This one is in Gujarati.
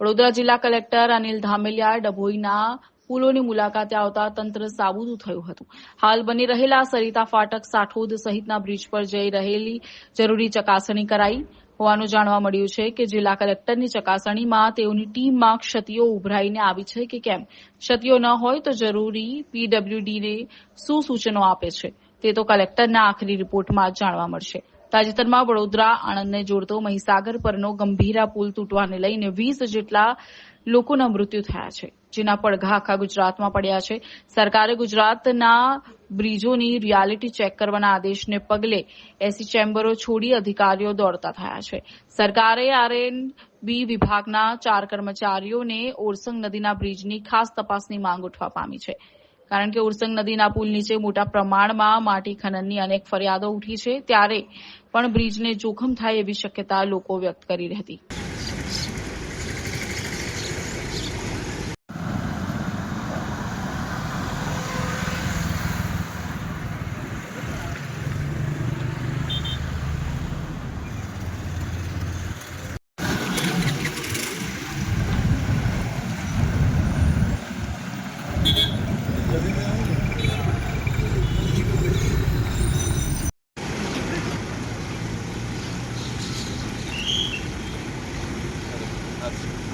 વડોદરા જિલ્લા કલેક્ટર અનિલ ધામેલિયા ડભોઈના પુલોની મુલાકાતે આવતા તંત્ર સાબુદું થયું હતું. હાલ બની રહેલા સરિતા ફાટક સાઠોદ સહિતના બ્રિજ પર જઈ રહેલી જરૂરી ચકાસણી કરાઈ. હોવાનું જાણવા મળ્યું છે કે જિલ્લા કલેક્ટરની ચકાસણીમાં તેઓની ટીમમાં ક્ષતિઓ ઉભરાઈને આવી છે કે કેમ? ક્ષતિઓ ન હોય તો જરૂરી પીડબ્લ્યુડીને શું સૂચનો આપે છે? તે તો કલેક્ટરના આખરી રિપોર્ટમાં જાણવા મળશે. તાજેતરમાં વડોદરા, આણંદને જોડતો મહીસાગર પરનો ગંભીરા પુલ તૂટવાને લઈને વીસ જેટલા લોકોના મૃત્યુ થયા છે, જેના પડઘા આખા ગુજરાતમાં પડ્યા છે. સરકારે ગુજરાતના બ્રિજોની રિયાલિટી ચેક કરવાના આદેશને પગલે એસી ચેમ્બરો છોડી અધિકારીઓ દોડતા થયા છે. સરકારે આરએન બી વિભાગના ચાર કર્મચારીઓને ઓરસંગ નદીના બ્રિજની ખાસ તપાસની માંગ ઉઠવા પામી છે. કારણ કે ઉરસંગ નદીના પુલ નીચે મોટા પ્રમાણમાં માટી ખનનની અનેક ફરિયાદો ઉઠી છે, ત્યારે પણ બ્રિજને જોખમ થાય એવી શક્યતા લોકો વ્યક્ત કરી હતી. That's